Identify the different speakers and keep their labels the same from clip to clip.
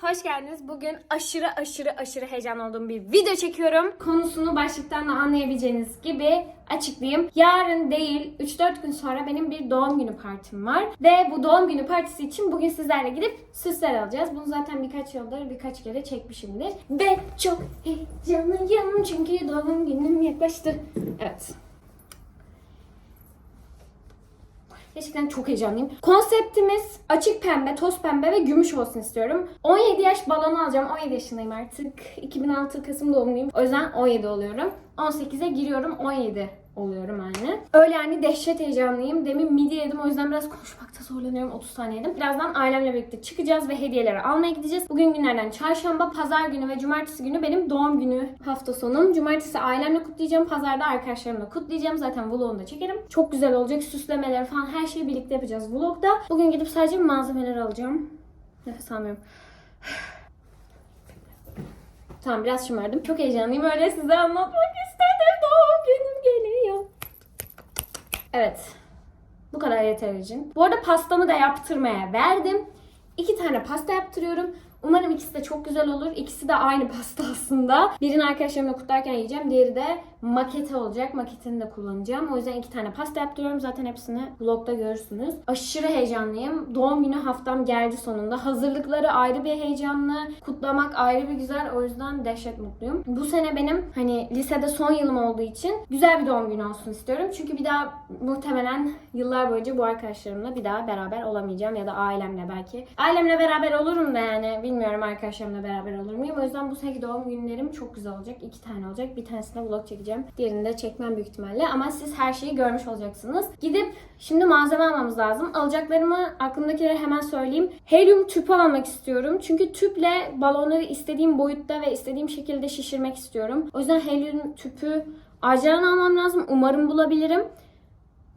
Speaker 1: hoş geldiniz. Bugün aşırı aşırı aşırı heyecanlı olduğum bir video çekiyorum. Konusunu başlıktan da anlayabileceğiniz gibi açıklayayım. Yarın değil, 3-4 gün sonra benim bir doğum günü partim var. Ve bu doğum günü partisi için bugün sizlerle gidip süsler alacağız. Bunu zaten birkaç yıldır birkaç kere çekmişimdir. Ve çok heyecanlıyım çünkü doğum günüm yaklaştı. Evet. Gerçekten çok heyecanlıyım. Konseptimiz açık pembe, toz pembe ve gümüş olsun istiyorum. 17 yaş balonu alacağım. 17 yaşındayım artık. 2006 Kasım doğumluyum. O yüzden 17 oluyorum. 18'e giriyorum. 17 oluyorum yani. Öyle yani dehşet heyecanlıyım. Demin midye yedim o yüzden biraz konuşmakta zorlanıyorum. 30 tane yedim. Birazdan ailemle birlikte çıkacağız ve hediyeleri almaya gideceğiz. Bugün günlerden çarşamba, pazar günü ve cumartesi günü benim doğum günü hafta sonum. Cumartesi ailemle kutlayacağım. Pazarda arkadaşlarımla kutlayacağım. Zaten vlogunu da çekerim. Çok güzel olacak. Süslemeler falan her şeyi birlikte yapacağız vlogda. Bugün gidip sadece malzemeleri alacağım. Nefes almıyorum. Tamam biraz şımardım. Çok heyecanlıyım. Öyle size anlatmak istedim. Doğum geliyor. Evet. Bu kadar yeter için. Bu arada pastamı da yaptırmaya verdim. İki tane pasta yaptırıyorum. Umarım ikisi de çok güzel olur. İkisi de aynı pasta aslında. Birini arkadaşlarımla kutlarken yiyeceğim. Diğeri de makete olacak. Maketini de kullanacağım. O yüzden iki tane pasta yaptırıyorum. Zaten hepsini vlogda görürsünüz. Aşırı heyecanlıyım. Doğum günü haftam geldi sonunda. Hazırlıkları ayrı bir heyecanlı. Kutlamak ayrı bir güzel. O yüzden dehşet mutluyum. Bu sene benim hani lisede son yılım olduğu için güzel bir doğum günü olsun istiyorum. Çünkü bir daha muhtemelen yıllar boyunca bu arkadaşlarımla bir daha beraber olamayacağım. Ya da ailemle belki. Ailemle beraber olurum da yani bilmiyorum arkadaşlarımla beraber olur muyum. O yüzden bu seneki doğum günlerim çok güzel olacak. İki tane olacak. Bir tanesine vlog çekeceğim. Diğerini de çekmem büyük ihtimalle. Ama siz her şeyi görmüş olacaksınız. Gidip şimdi malzeme almamız lazım. Alacaklarımı aklımdakileri hemen söyleyeyim. Helyum tüpü almak istiyorum. Çünkü tüple balonları istediğim boyutta ve istediğim şekilde şişirmek istiyorum. O yüzden helyum tüpü acilen almam lazım. Umarım bulabilirim.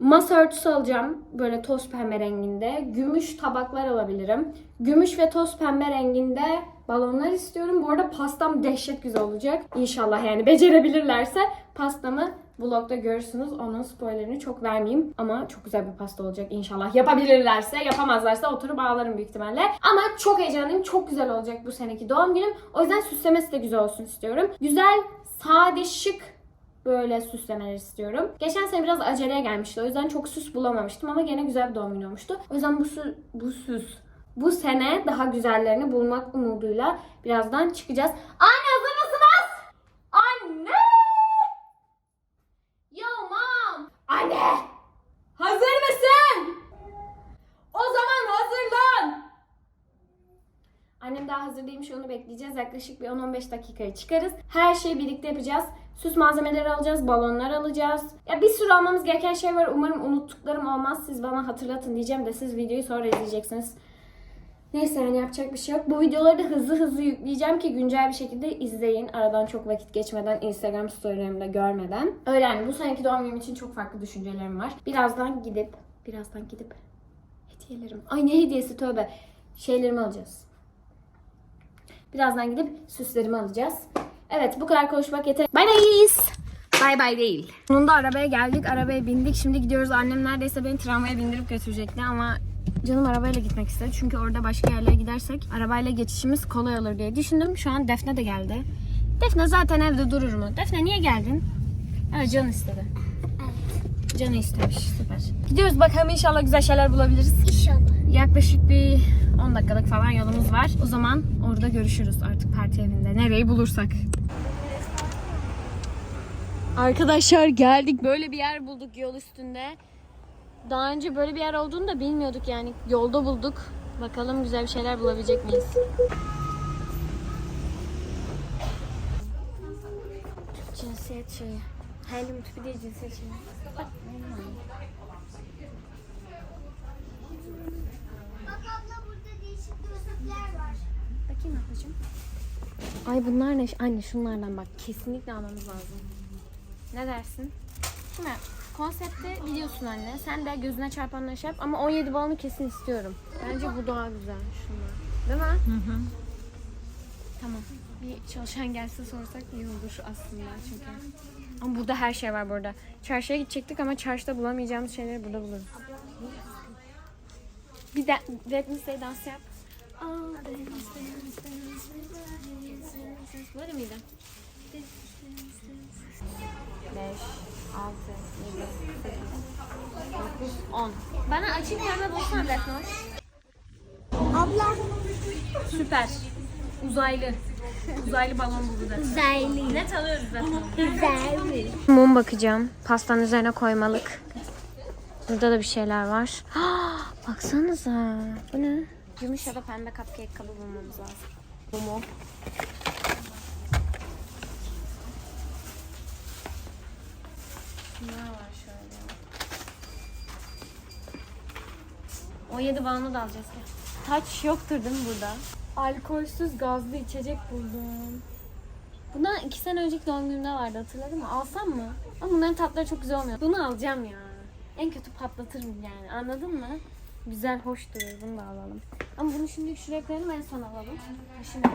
Speaker 1: Masa örtüsü alacağım. Böyle toz pembe renginde. Gümüş tabaklar alabilirim. Gümüş ve toz pembe renginde balonlar istiyorum. Bu arada pastam dehşet güzel olacak. İnşallah yani becerebilirlerse pastamı vlogda görürsünüz. Onun spoilerini çok vermeyeyim. Ama çok güzel bir pasta olacak inşallah. Yapabilirlerse, yapamazlarsa oturup ağlarım büyük ihtimalle. Ama çok heyecanlıyım. Çok güzel olacak bu seneki doğum günüm. O yüzden süslemesi de güzel olsun istiyorum. Güzel, sade, şık böyle süslemeler istiyorum. Geçen sene biraz aceleye gelmişti. O yüzden çok süs bulamamıştım ama gene güzel bir doğum günü olmuştu. O yüzden bu süs, bu süs bu sene daha güzellerini bulmak umuduyla birazdan çıkacağız. Anne hazır mısınız? Anne! Yo mom! Anne! Hazır mısın? O zaman hazırlan! Annem daha hazır değilmiş onu bekleyeceğiz. Yaklaşık bir 10-15 dakikaya çıkarız. Her şeyi birlikte yapacağız. Süs malzemeleri alacağız, balonlar alacağız. Ya bir sürü almamız gereken şey var. Umarım unuttuklarım olmaz. Siz bana hatırlatın diyeceğim de siz videoyu sonra izleyeceksiniz. Neyse yani yapacak bir şey yok. Bu videoları da hızlı hızlı yükleyeceğim ki güncel bir şekilde izleyin. Aradan çok vakit geçmeden, Instagram storylerimde görmeden. Öyle yani bu seneki doğum günüm için çok farklı düşüncelerim var. Birazdan gidip, birazdan gidip hediyelerim. Ay ne hediyesi tövbe. Şeylerimi alacağız. Birazdan gidip süslerimi alacağız. Evet bu kadar konuşmak yeter. Bye bye. Bay bay değil. Sonunda arabaya geldik. Arabaya bindik. Şimdi gidiyoruz. Annem neredeyse beni tramvaya bindirip götürecekti ama canım arabayla gitmek istedi. Çünkü orada başka yerlere gidersek arabayla geçişimiz kolay olur diye düşündüm. Şu an Defne de geldi. Defne zaten evde durur mu? Defne niye geldin? Evet canı istedi.
Speaker 2: Evet.
Speaker 1: Canı istemiş. Süper. Gidiyoruz bakalım inşallah güzel şeyler bulabiliriz.
Speaker 2: İnşallah.
Speaker 1: Yaklaşık bir 10 dakikalık falan yolumuz var. O zaman orada görüşürüz artık parti evinde. Nereyi bulursak. Arkadaşlar geldik. Böyle bir yer bulduk yol üstünde. Daha önce böyle bir yer olduğunu da bilmiyorduk yani. Yolda bulduk. Bakalım güzel bir şeyler bulabilecek miyiz? Cinsiyet şeyi. Helyum tüpü değil cinsiyet şeyi. Bak
Speaker 2: abla burada değişik gözlükler var.
Speaker 1: Bakayım ablacığım. Ay bunlar ne? Anne şunlardan bak. Kesinlikle almamız lazım. Ne dersin? Şimdi konsepte biliyorsun anne. Sen de gözüne çarpanları şey yap ama 17 balonu kesin istiyorum. Bence bu daha güzel şunlar. Değil mi? Hı hı. Tamam. Bir çalışan gelse sorsak iyi olur aslında çünkü. Ama burada her şey var burada. Çarşıya gidecektik ama çarşıda bulamayacağımız şeyleri burada buluruz. Bir de Wednesday dans yap. Böyle miydi? 5, 6, 7, 8, 9, 10. Bana açık pembe bulsana Defne.
Speaker 2: Abla.
Speaker 1: Süper. Uzaylı. Uzaylı balon buldu.
Speaker 2: Güzelli.
Speaker 1: Net alıyoruz Defne.
Speaker 2: Güzelli.
Speaker 1: Mum bakacağım. Pastanın üzerine koymalık. Burada da bir şeyler var. Baksanıza. Bu ne? Gümüş ya da pembe cupcake kabı bulmamız lazım. Bu mu? Bunlar var şöyle. 17 balonu da alacağız. Taç yoktur değil mi burada? Alkolsüz gazlı içecek buldum. Bundan iki sene önceki doğum günümde vardı hatırladın mı? Alsam mı? Ama bunların tatları çok güzel olmuyor. Bunu alacağım ya. En kötü patlatırım yani anladın mı? Güzel, hoş duruyor. Bunu da alalım. Ama bunu şimdi şuraya koyalım en son alalım. Şimdi.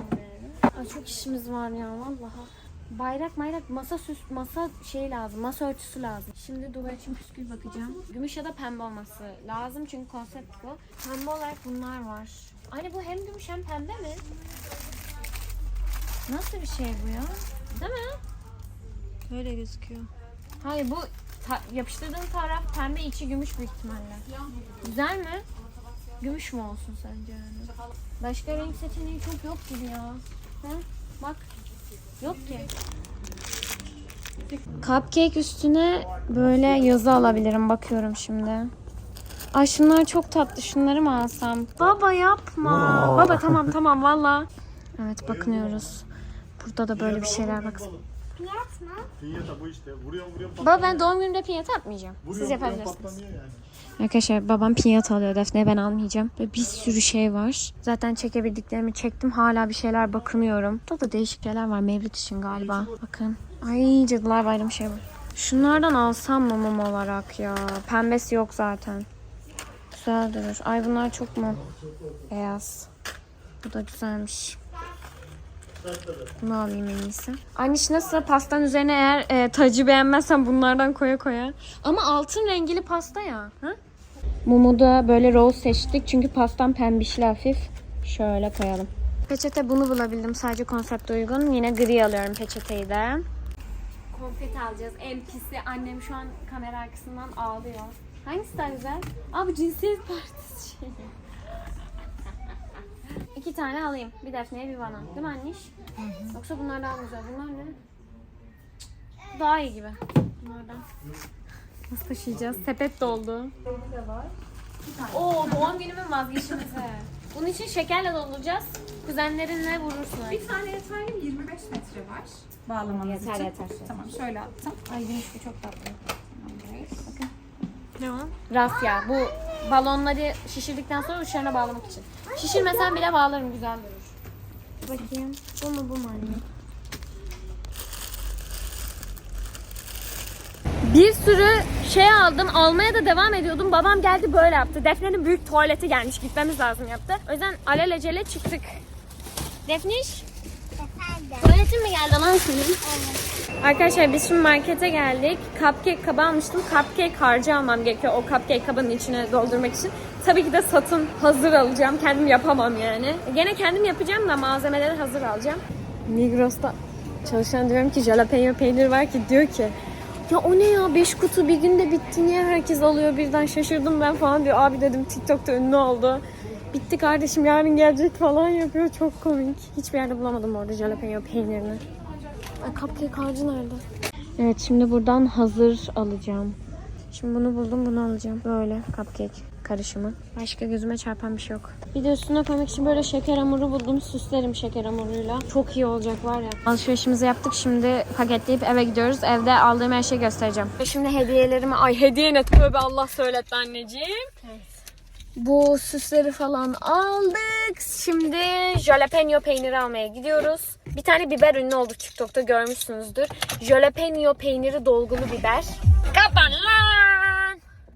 Speaker 1: Ay çok işimiz var ya vallahi. Bayrak mayrak masa süs masa şey lazım masa örtüsü lazım. Şimdi duvar için püskül bakacağım. Gümüş ya da pembe olması lazım çünkü konsept bu. Pembe olarak bunlar var. Anne bu hem gümüş hem pembe mi? Nasıl bir şey bu ya? Değil mi?
Speaker 3: Öyle gözüküyor.
Speaker 1: Hayır bu ta- yapıştırdığın taraf pembe içi gümüş büyük ihtimalle. Güzel mi? Gümüş mü olsun sence yani? Başka renk seçeneği çok yok gibi ya. Ha? Bak. Yok ki. Cupcake üstüne böyle yazı alabilirim. Bakıyorum şimdi. Ay şunlar çok tatlı. Şunları mı alsam? Baba yapma. Baba tamam tamam valla. Evet bakınıyoruz. Burada da böyle bir şeyler bak.
Speaker 2: Fiyat mı?
Speaker 4: Pinyata bu işte. Vuruyorum vuruyorum
Speaker 1: Baba ben doğum günümde pinyata atmayacağım. Siz yapabilirsiniz. Arkadaşlar babam pinyata alıyor Defne'ye ben almayacağım. Ve bir sürü şey var. Zaten çekebildiklerimi çektim. Hala bir şeyler bakınıyorum. Burada da değişik şeyler var Mevlüt için galiba. Bakın. Ay cadılar bayramı şey var. Şunlardan alsam mı mum olarak ya? Pembesi yok zaten. Güzel durur. Ay bunlar çok mu? Beyaz. Bu da güzelmiş. Bunu alayım en iyisi. Anniş nasıl? Pastanın üzerine eğer e, tacı beğenmezsen bunlardan koya koya. Ama altın rengili pasta ya. Ha? Mumu da böyle rose seçtik çünkü pastam pembişli hafif. Şöyle koyalım. Peçete bunu bulabildim sadece konsepte uygun. Yine gri alıyorum peçeteyi de. Konfeti alacağız. En pisi. Annem şu an kamera arkasından ağlıyor. Hangisi daha güzel? Abi cinsiyet partisi şeyi. İki tane alayım. Bir Defne'ye bir bana. Değil mi anniş? Yoksa bunlar daha mı güzel. Bunlar ne? Daha iyi gibi. Bunlardan. Nasıl taşıyacağız? Sepet doldu. Oo doğum günümün vazgeçilmezi. Bunun için şekerle dolduracağız. Kuzenlerinle vurursun.
Speaker 3: Bir tane yeterli 25 metre var bağlamanız
Speaker 1: Yeter,
Speaker 3: için.
Speaker 1: yeter.
Speaker 3: Tamam şöyle attım.
Speaker 1: Ay güneş bu çok tatlı.
Speaker 3: Tamamdır.
Speaker 1: Ne o? Rasya. Bu balonları şişirdikten sonra uçlarına bağlamak için. Şişirmesen bile bağlarım güzel durur. Bakayım. Bu mu bu mu anne? Bir sürü şey aldım. Almaya da devam ediyordum. Babam geldi böyle yaptı. Defne'nin büyük tuvaleti gelmiş. Gitmemiz lazım yaptı. O yüzden alelacele çıktık. Defniş,
Speaker 2: Efendim.
Speaker 1: tuvaletin mi geldi lan senin? Arkadaşlar biz şimdi markete geldik. Cupcake kabı almıştım. Cupcake harcı almam gerekiyor o cupcake kabının içine doldurmak için. Tabii ki de satın hazır alacağım. Kendim yapamam yani. Gene kendim yapacağım da malzemeleri hazır alacağım. Migros'ta çalışan diyorum ki jalapeno peynir var ki diyor ki ya o ne ya 5 kutu bir günde bitti niye herkes alıyor birden şaşırdım ben falan diyor. Abi dedim TikTok'ta ünlü oldu. Bitti kardeşim yarın gelecek falan yapıyor çok komik. Hiçbir yerde bulamadım orada jalapeno peynirini. Ay cupcake harcı nerede? Evet şimdi buradan hazır alacağım. Şimdi bunu buldum bunu alacağım. Böyle cupcake karışımı. Başka gözüme çarpan bir şey yok. Bir de üstüne koymak için böyle şeker hamuru buldum. Süslerim şeker hamuruyla. Çok iyi olacak var ya. Alışverişimizi yaptık. Şimdi paketleyip eve gidiyoruz. Evde aldığım her şeyi göstereceğim. Ve şimdi hediyelerimi... Ay hediye ne? Tövbe Allah söyletti anneciğim. Bu süsleri falan aldık. Şimdi jalapeno peyniri almaya gidiyoruz. Bir tane biber ünlü oldu TikTok'ta görmüşsünüzdür. Jalapeno peyniri dolgulu biber. Kapan lan!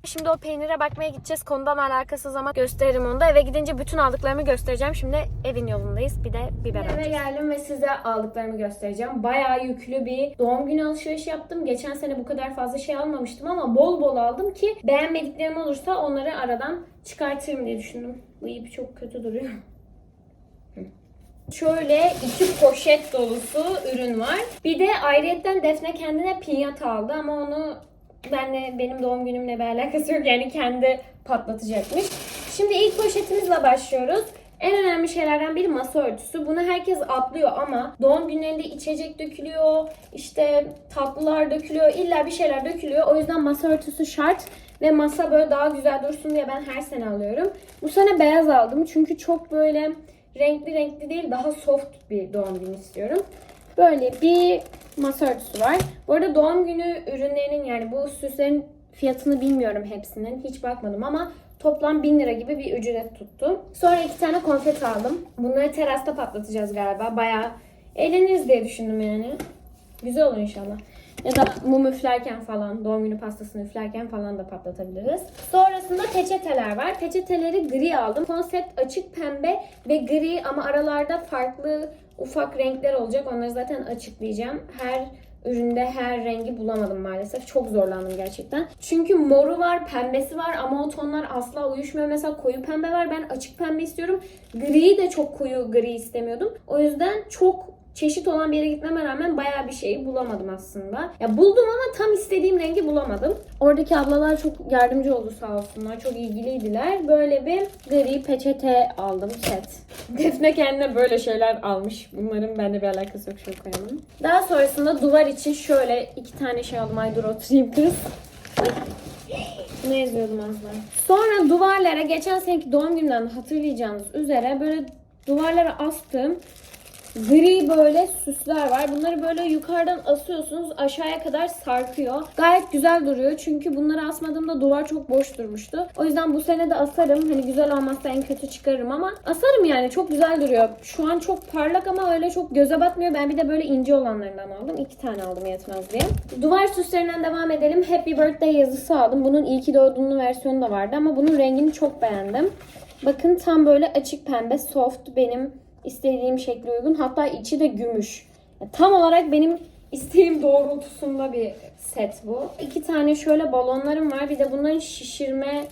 Speaker 1: Şimdi o peynire bakmaya gideceğiz. Konudan alakasız ama gösteririm onu da. Eve gidince bütün aldıklarımı göstereceğim. Şimdi evin yolundayız. Bir de biber Eve geldim ve size aldıklarımı göstereceğim. Bayağı yüklü bir doğum günü alışverişi yaptım. Geçen sene bu kadar fazla şey almamıştım ama bol bol aldım ki beğenmediklerim olursa onları aradan çıkartırım diye düşündüm. Bu iyi çok kötü duruyor. Şöyle iki poşet dolusu ürün var. Bir de ayrıyetten Defne kendine pinyat aldı ama onu benle benim doğum günümle bir alakası yok. Yani kendi patlatacakmış. Şimdi ilk poşetimizle başlıyoruz. En önemli şeylerden biri masa örtüsü. Bunu herkes atlıyor ama doğum günlerinde içecek dökülüyor, işte tatlılar dökülüyor, illa bir şeyler dökülüyor. O yüzden masa örtüsü şart ve masa böyle daha güzel dursun diye ben her sene alıyorum. Bu sene beyaz aldım çünkü çok böyle renkli renkli değil daha soft bir doğum günü istiyorum. Böyle bir masa örtüsü var. Bu arada doğum günü ürünlerinin yani bu süslerin fiyatını bilmiyorum hepsinin. Hiç bakmadım ama toplam 1000 lira gibi bir ücret tuttu. Sonra iki tane konfet aldım. Bunları terasta patlatacağız galiba. Bayağı eğleniriz diye düşündüm yani. Güzel olur inşallah. Ya da mum üflerken falan, doğum günü pastasını üflerken falan da patlatabiliriz. Sonrasında peçeteler var. Peçeteleri gri aldım. Konsept açık pembe ve gri ama aralarda farklı ufak renkler olacak. Onları zaten açıklayacağım. Her üründe her rengi bulamadım maalesef. Çok zorlandım gerçekten. Çünkü moru var, pembesi var ama o tonlar asla uyuşmuyor. Mesela koyu pembe var. Ben açık pembe istiyorum. Griyi de çok koyu gri istemiyordum. O yüzden çok çeşit olan bir yere gitmeme rağmen bayağı bir şey bulamadım aslında. Ya buldum ama tam istediğim rengi bulamadım. Oradaki ablalar çok yardımcı oldu sağ olsunlar. Çok ilgiliydiler. Böyle bir gri peçete aldım set. Defne kendine böyle şeyler almış. Bunların bende bir alakası yok. Şöyle koyalım. Daha sonrasında duvar için şöyle iki tane şey aldım. Ay dur oturayım kız. Ne yazıyordum az daha? Sonra duvarlara geçen seneki doğum günümden hatırlayacağınız üzere böyle duvarlara astım gri böyle süsler var. Bunları böyle yukarıdan asıyorsunuz aşağıya kadar sarkıyor. Gayet güzel duruyor çünkü bunları asmadığımda duvar çok boş durmuştu. O yüzden bu sene de asarım. Hani güzel olmazsa en kötü çıkarırım ama asarım yani çok güzel duruyor. Şu an çok parlak ama öyle çok göze batmıyor. Ben bir de böyle ince olanlarından aldım. İki tane aldım yetmez diye. Duvar süslerinden devam edelim. Happy Birthday yazısı aldım. Bunun iyi ki versiyonu da vardı ama bunun rengini çok beğendim. Bakın tam böyle açık pembe soft benim istediğim şekle uygun. Hatta içi de gümüş. Ya Tam olarak benim isteğim doğrultusunda bir set bu. İki tane şöyle balonlarım var. Bir de bunların şişirme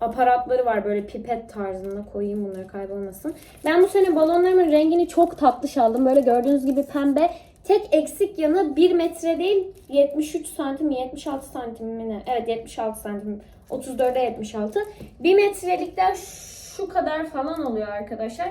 Speaker 1: aparatları var böyle pipet tarzında koyayım bunları kaybolmasın. Ben bu sene balonlarımın rengini çok tatlış aldım. Böyle gördüğünüz gibi pembe. Tek eksik yanı 1 metre değil 73 santim 76 santim mi ne? Evet 76 santim 34'e 76. 1 metrelikler şu kadar falan oluyor arkadaşlar.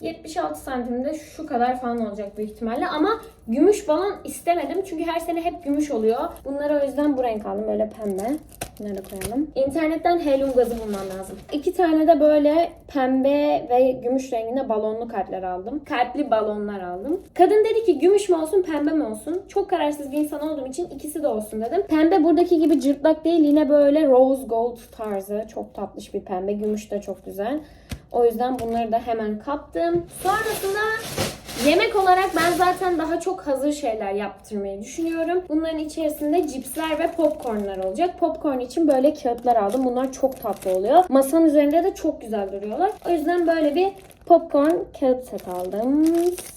Speaker 1: 76 santimde şu kadar falan olacak büyük ihtimalle ama gümüş balon istemedim çünkü her sene hep gümüş oluyor. Bunları o yüzden bu renk aldım böyle pembe. Bunları koyalım. İnternetten helyum gazı bulmam lazım. İki tane de böyle pembe ve gümüş renginde balonlu kalpler aldım. Kalpli balonlar aldım. Kadın dedi ki gümüş mü olsun pembe mi olsun? Çok kararsız bir insan olduğum için ikisi de olsun dedim. Pembe buradaki gibi cırtlak değil yine böyle rose gold tarzı. Çok tatlış bir pembe. Gümüş de çok güzel. O yüzden bunları da hemen kaptım. Sonrasında yemek olarak ben zaten daha çok hazır şeyler yaptırmayı düşünüyorum. Bunların içerisinde cipsler ve popcornlar olacak. Popcorn için böyle kağıtlar aldım. Bunlar çok tatlı oluyor. Masanın üzerinde de çok güzel duruyorlar. O yüzden böyle bir popcorn kağıt set aldım.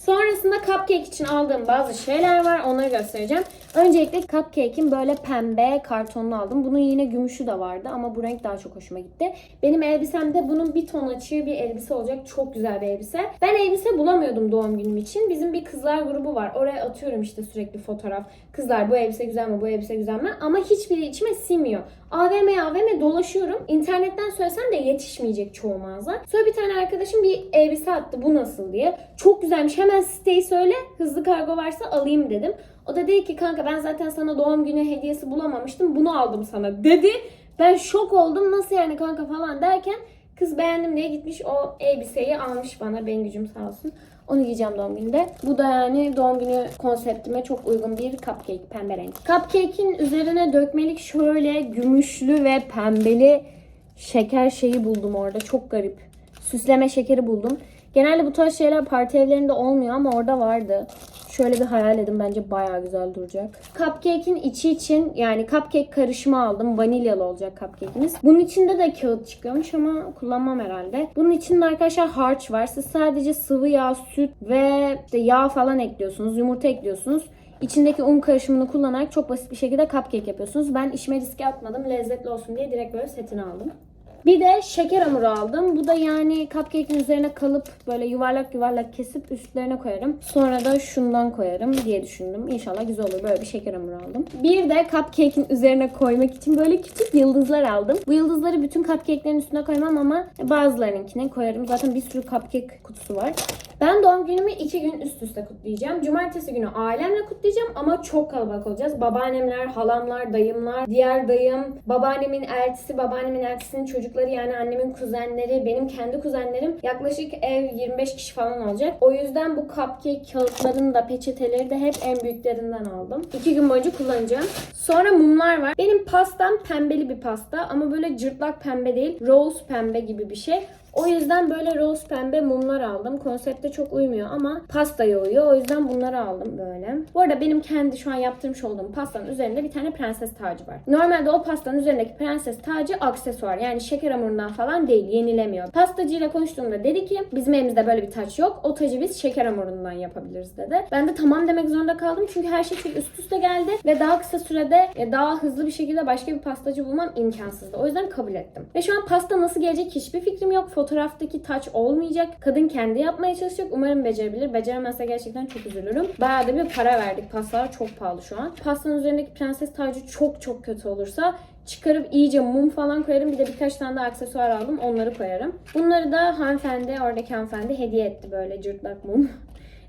Speaker 1: Sonrasında cupcake için aldığım bazı şeyler var. Onları göstereceğim. Öncelikle cupcake'in böyle pembe kartonlu aldım. Bunun yine gümüşü de vardı ama bu renk daha çok hoşuma gitti. Benim elbisemde bunun bir ton açığı bir elbise olacak. Çok güzel bir elbise. Ben elbise bulamıyordum doğum günüm için. Bizim bir kızlar grubu var. Oraya atıyorum işte sürekli fotoğraf. Kızlar bu elbise güzel mi? Bu elbise güzel mi? Ama hiçbiri içime sinmiyor. AVM AVM dolaşıyorum. İnternetten söylesem de yetişmeyecek çoğu mağaza. Sonra bir tane arkadaşım bir elbise attı. Bu nasıl diye. Çok güzelmiş. Hemen siteyi söyle. Hızlı kargo varsa alayım dedim. O da dedi ki kanka ben zaten sana doğum günü hediyesi bulamamıştım. Bunu aldım sana dedi. Ben şok oldum. Nasıl yani kanka falan derken kız beğendim diye gitmiş o elbiseyi almış bana. Benim gücüm sağ olsun. Onu giyeceğim doğum gününde. Bu da yani doğum günü konseptime çok uygun bir cupcake pembe renk. Cupcake'in üzerine dökmelik şöyle gümüşlü ve pembeli şeker şeyi buldum orada. Çok garip. Süsleme şekeri buldum. Genelde bu tarz şeyler parti evlerinde olmuyor ama orada vardı. Şöyle bir hayal edin bence bayağı güzel duracak. Cupcake'in içi için yani cupcake karışımı aldım. Vanilyalı olacak cupcake'imiz. Bunun içinde de kağıt çıkıyormuş ama kullanmam herhalde. Bunun içinde arkadaşlar harç var. Siz sadece sıvı yağ, süt ve işte yağ falan ekliyorsunuz. Yumurta ekliyorsunuz. İçindeki un karışımını kullanarak çok basit bir şekilde cupcake yapıyorsunuz. Ben işime riske atmadım. Lezzetli olsun diye direkt böyle setini aldım. Bir de şeker hamuru aldım. Bu da yani cupcake'in üzerine kalıp böyle yuvarlak yuvarlak kesip üstlerine koyarım. Sonra da şundan koyarım diye düşündüm. İnşallah güzel olur. Böyle bir şeker hamuru aldım. Bir de cupcake'in üzerine koymak için böyle küçük yıldızlar aldım. Bu yıldızları bütün cupcake'lerin üstüne koymam ama bazılarınkine koyarım. Zaten bir sürü cupcake kutusu var. Ben doğum günümü iki gün üst üste kutlayacağım. Cumartesi günü ailemle kutlayacağım ama çok kalabalık olacağız. Babaannemler, halamlar, dayımlar, diğer dayım, babaannemin eltisi, babaannemin eltisinin çocukları yani annemin kuzenleri, benim kendi kuzenlerim. Yaklaşık ev 25 kişi falan olacak. O yüzden bu cupcake kağıtlarını da peçeteleri de hep en büyüklerinden aldım. İki gün boyunca kullanacağım. Sonra mumlar var. Benim pastam pembeli bir pasta ama böyle cırtlak pembe değil, rose pembe gibi bir şey. O yüzden böyle rose pembe mumlar aldım. Konsepte çok uymuyor ama pastaya uyuyor. O yüzden bunları aldım böyle. Bu arada benim kendi şu an yaptırmış olduğum pastanın üzerinde bir tane prenses tacı var. Normalde o pastanın üzerindeki prenses tacı aksesuar. Yani şeker hamurundan falan değil. Yenilemiyor. Pastacıyla konuştuğumda dedi ki bizim elimizde böyle bir taç yok. O tacı biz şeker hamurundan yapabiliriz dedi. Ben de tamam demek zorunda kaldım. Çünkü her şey çok üst üste geldi. Ve daha kısa sürede e, daha hızlı bir şekilde başka bir pastacı bulmam imkansızdı. O yüzden kabul ettim. Ve şu an pasta nasıl gelecek hiçbir fikrim yok. Fotoğraftaki taç olmayacak. Kadın kendi yapmaya çalışacak. Umarım becerebilir. Beceremezse gerçekten çok üzülürüm. Bayağı da bir para verdik. Pastalar çok pahalı şu an. Pastanın üzerindeki prenses tacı çok çok kötü olursa çıkarıp iyice mum falan koyarım. Bir de birkaç tane de aksesuar aldım. Onları koyarım. Bunları da hanımefendi, oradaki hanımefendi hediye etti böyle cırtlak mum.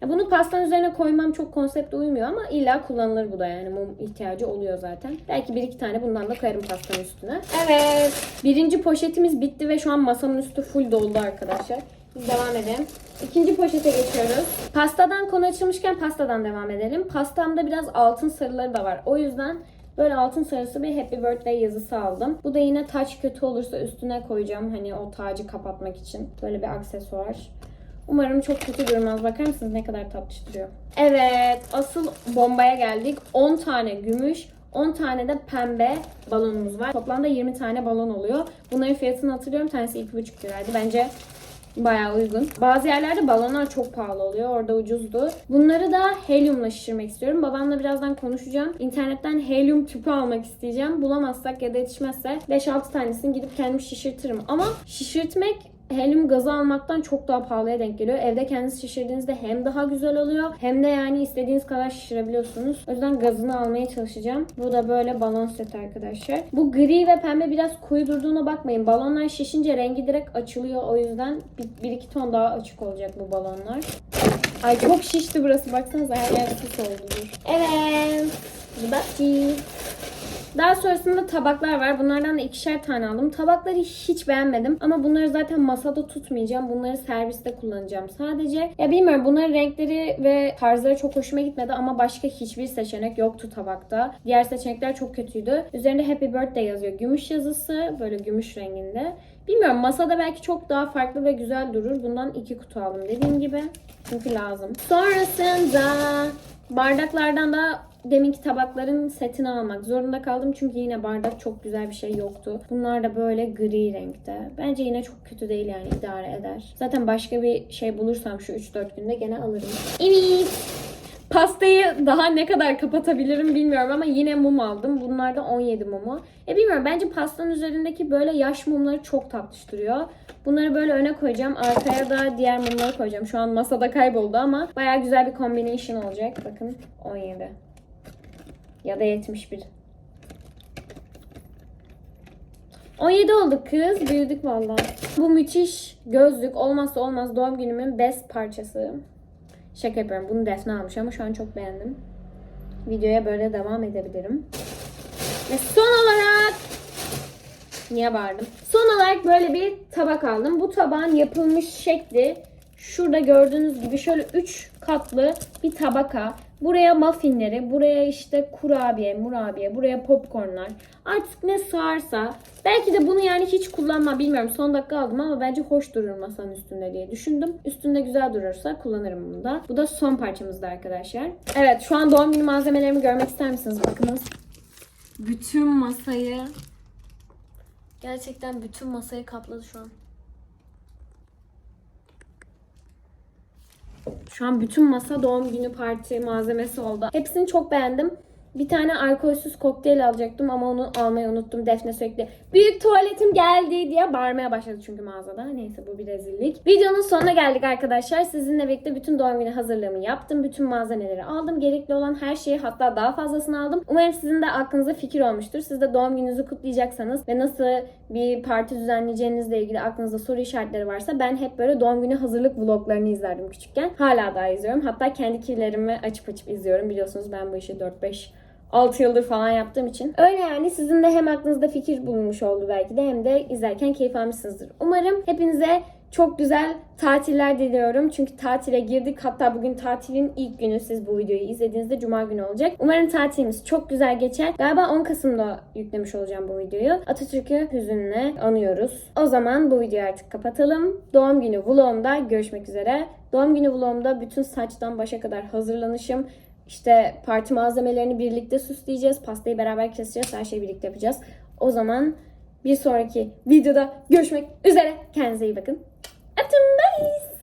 Speaker 1: Ya bunu pastanın üzerine koymam çok konsepte uymuyor ama illa kullanılır bu da yani mum ihtiyacı oluyor zaten. Belki bir iki tane bundan da koyarım pastanın üstüne. Evet. Birinci poşetimiz bitti ve şu an masamın üstü full doldu arkadaşlar. Biz devam edelim. İkinci poşete geçiyoruz. Pastadan konu açılmışken pastadan devam edelim. Pastamda biraz altın sarıları da var. O yüzden Böyle altın sarısı bir Happy Birthday yazısı aldım. Bu da yine taç kötü olursa üstüne koyacağım. Hani o tacı kapatmak için. Böyle bir aksesuar. Umarım çok kötü durmaz. Bakar mısınız ne kadar tatlış duruyor. Evet asıl bombaya geldik. 10 tane gümüş, 10 tane de pembe balonumuz var. Toplamda 20 tane balon oluyor. Bunların fiyatını hatırlıyorum. Tanesi 2,5 liraydı. Bence Bayağı uygun. Bazı yerlerde balonlar çok pahalı oluyor. Orada ucuzdu. Bunları da helyumla şişirmek istiyorum. Babamla birazdan konuşacağım. İnternetten helyum tüpü almak isteyeceğim. Bulamazsak ya da yetişmezse 5-6 tanesini gidip kendim şişirtirim. Ama şişirtmek helyum gazı almaktan çok daha pahalıya denk geliyor. Evde kendiniz şişirdiğinizde hem daha güzel oluyor hem de yani istediğiniz kadar şişirebiliyorsunuz. O yüzden gazını almaya çalışacağım. Bu da böyle balon seti arkadaşlar. Bu gri ve pembe biraz koyu durduğuna bakmayın. Balonlar şişince rengi direkt açılıyor. O yüzden bir, bir iki ton daha açık olacak bu balonlar. Ay çok şişti burası. Baksanıza her yer sis oldu. Evet. Zıbapçı. Daha sonrasında tabaklar var. Bunlardan da ikişer tane aldım. Tabakları hiç beğenmedim. Ama bunları zaten masada tutmayacağım. Bunları serviste kullanacağım sadece. Ya bilmiyorum bunların renkleri ve tarzları çok hoşuma gitmedi ama başka hiçbir seçenek yoktu tabakta. Diğer seçenekler çok kötüydü. Üzerinde Happy Birthday yazıyor. Gümüş yazısı. Böyle gümüş renginde. Bilmiyorum masada belki çok daha farklı ve güzel durur. Bundan iki kutu aldım dediğim gibi. Çünkü lazım. Sonrasında bardaklardan da deminki tabakların setini almak zorunda kaldım. Çünkü yine bardak çok güzel bir şey yoktu. Bunlar da böyle gri renkte. Bence yine çok kötü değil yani idare eder. Zaten başka bir şey bulursam şu 3-4 günde gene alırım. Evet. Pastayı daha ne kadar kapatabilirim bilmiyorum ama yine mum aldım. Bunlar da 17 mumu. E bilmiyorum bence pastanın üzerindeki böyle yaş mumları çok tatlış duruyor. Bunları böyle öne koyacağım. Arkaya da diğer mumları koyacağım. Şu an masada kayboldu ama baya güzel bir combination olacak. Bakın 17. Ya da 71. 17 olduk kız. Büyüdük valla. Bu müthiş gözlük olmazsa olmaz doğum günümün best parçası. Şaka yapıyorum. Bunu Defne almış ama şu an çok beğendim. Videoya böyle devam edebilirim. Ve son olarak Niye bağırdım? Son olarak böyle bir tabak aldım. Bu tabağın yapılmış şekli şurada gördüğünüz gibi şöyle 3 katlı bir tabaka. Buraya muffinleri, buraya işte kurabiye, murabiye, buraya popcornlar. Artık ne sığarsa. Belki de bunu yani hiç kullanma bilmiyorum. Son dakika aldım ama bence hoş durur masanın üstünde diye düşündüm. Üstünde güzel durursa kullanırım bunu da. Bu da son parçamızdı arkadaşlar. Evet şu an doğum günü malzemelerimi görmek ister misiniz? Bakınız. Bütün masayı Gerçekten bütün masayı kapladı şu an. Şu an bütün masa doğum günü parti malzemesi oldu. Hepsini çok beğendim. Bir tane alkolsüz kokteyl alacaktım ama onu almayı unuttum. Defne sürekli büyük tuvaletim geldi diye bağırmaya başladı çünkü mağazada. Neyse bu bir rezillik. Videonun sonuna geldik arkadaşlar. Sizinle birlikte bütün doğum günü hazırlığımı yaptım. Bütün malzemeleri aldım. Gerekli olan her şeyi hatta daha fazlasını aldım. Umarım sizin de aklınıza fikir olmuştur. Siz de doğum gününüzü kutlayacaksanız ve nasıl bir parti düzenleyeceğinizle ilgili aklınızda soru işaretleri varsa ben hep böyle doğum günü hazırlık vloglarını izlerdim küçükken. Hala daha izliyorum. Hatta kendi kirlerimi açıp açıp izliyorum. Biliyorsunuz ben bu işi 4-5 6 yıldır falan yaptığım için. Öyle yani sizin de hem aklınızda fikir bulunmuş oldu belki de hem de izlerken keyif almışsınızdır. Umarım hepinize çok güzel tatiller diliyorum. Çünkü tatile girdik. Hatta bugün tatilin ilk günü siz bu videoyu izlediğinizde cuma günü olacak. Umarım tatilimiz çok güzel geçer. Galiba 10 Kasım'da yüklemiş olacağım bu videoyu. Atatürk'ü hüzünle anıyoruz. O zaman bu videoyu artık kapatalım. Doğum günü vlogumda görüşmek üzere. Doğum günü vlogumda bütün saçtan başa kadar hazırlanışım, işte parti malzemelerini birlikte süsleyeceğiz. Pastayı beraber keseceğiz. Her şeyi birlikte yapacağız. O zaman bir sonraki videoda görüşmek üzere. Kendinize iyi bakın. Öptüm. Bye.